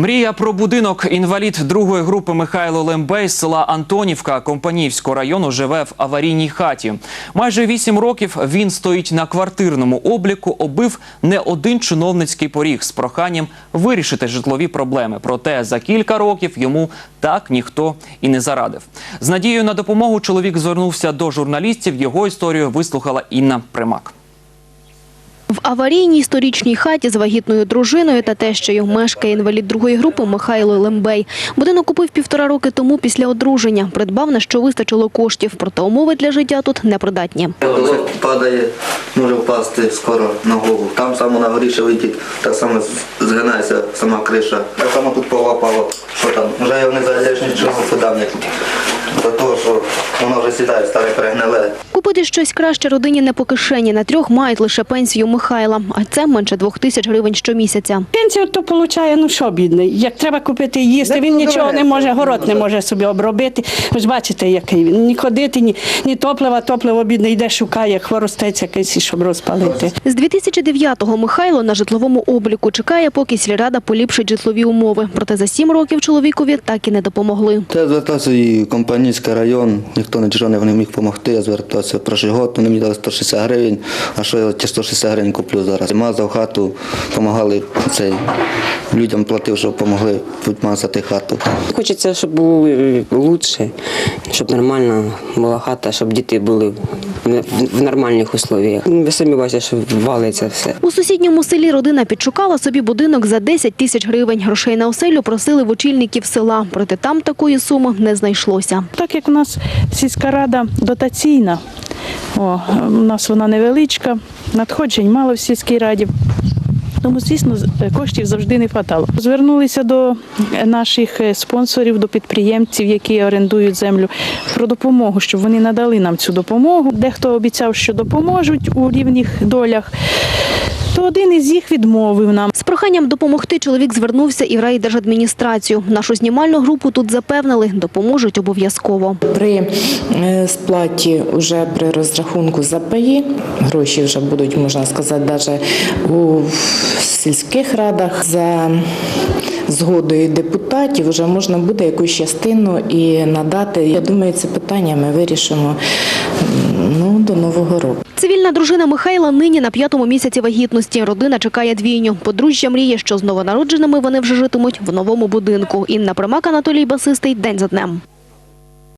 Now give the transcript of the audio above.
Мрія про будинок. Інвалід другої групи Михайло Лембей з села Антонівка Компанівського району живе в аварійній хаті. Майже вісім років він стоїть на квартирному обліку, обив не один чиновницький поріг з проханням вирішити житлові проблеми. Проте за кілька років йому так ніхто і не зарадив. З надією на допомогу чоловік звернувся до журналістів. Його історію вислухала Інна Примак. В аварійній історичній хаті з вагітною дружиною та тещею мешкає інвалід другої групи Михайло Лембей. Будинок купив півтора роки тому після одруження. Придбав на що вистачило коштів, проте умови для життя тут непридатні. Потолок падає, може впасти скоро на голову. Там само на горі ще так само згинається сама криша. Так само тут полапало, що там, вже його не зайдеш нічого подам. За того, що воно вже сідає, старе перегниле. Купити щось краще родині не по кишені. На трьох мають лише пенсію Михайла, а це менше двох тисяч гривень щомісяця. Пенсію то получає, ну що бідний. Як треба купити їсти, він нічого не може, город не може собі обробити. Ви ж бачите, який він. Ні ходити, ні, ні топлива, топливо бідне йде, шукає, хворостець якийсь, щоб розпалити. З 2009-го Михайло на житловому обліку чекає, поки сільрада поліпшить житлові умови. Проте за сім років чоловікові так і не допомогли. Я звертався і в Компанійський район, ніхто нічого не міг допомогти. Я звертався про год, вони мені дали 160 гривень, а що я ті 160 гривень куплю зараз. Мазав хату, допомагали цей, людям платив, щоб допомогли підмазати хату. Хочеться, щоб було краще, щоб нормальна була хата, щоб діти були в- нормальних условиях. Ви самі бачите, що валиться все. У сусідньому селі родина підшукала собі будинок за 10 тисяч гривень. Грошей на оселю просили в очільників села, проте там такої суми не знайшлося. Так як у нас сільська рада дотаційна, о, у нас вона невеличка, надходжень мало в сільській раді. Тому, звісно, з- коштів завжди не хватало. Звернулися до наших е, спонсорів, до підприємців, які орендують землю, про допомогу, щоб вони надали нам цю допомогу. Дехто обіцяв, що допоможуть у рівних долях, то один із їх відмовив нам. З проханням допомогти чоловік звернувся і в райдержадміністрацію. Нашу знімальну групу тут запевнили, допоможуть обов'язково. При е, сплаті вже при розрахунку за паї гроші вже будуть, можна сказати, навіть у сільських радах за згодою депутатів вже можна буде якусь частину і надати. Я думаю, це питання ми вирішимо ну, до нового року. Цивільна дружина Михайла нині на п'ятому місяці вагітності. Родина чекає двійню. Подружжя мріє, що з новонародженими вони вже житимуть в новому будинку. Інна Примак, Анатолій Басистий. День за днем.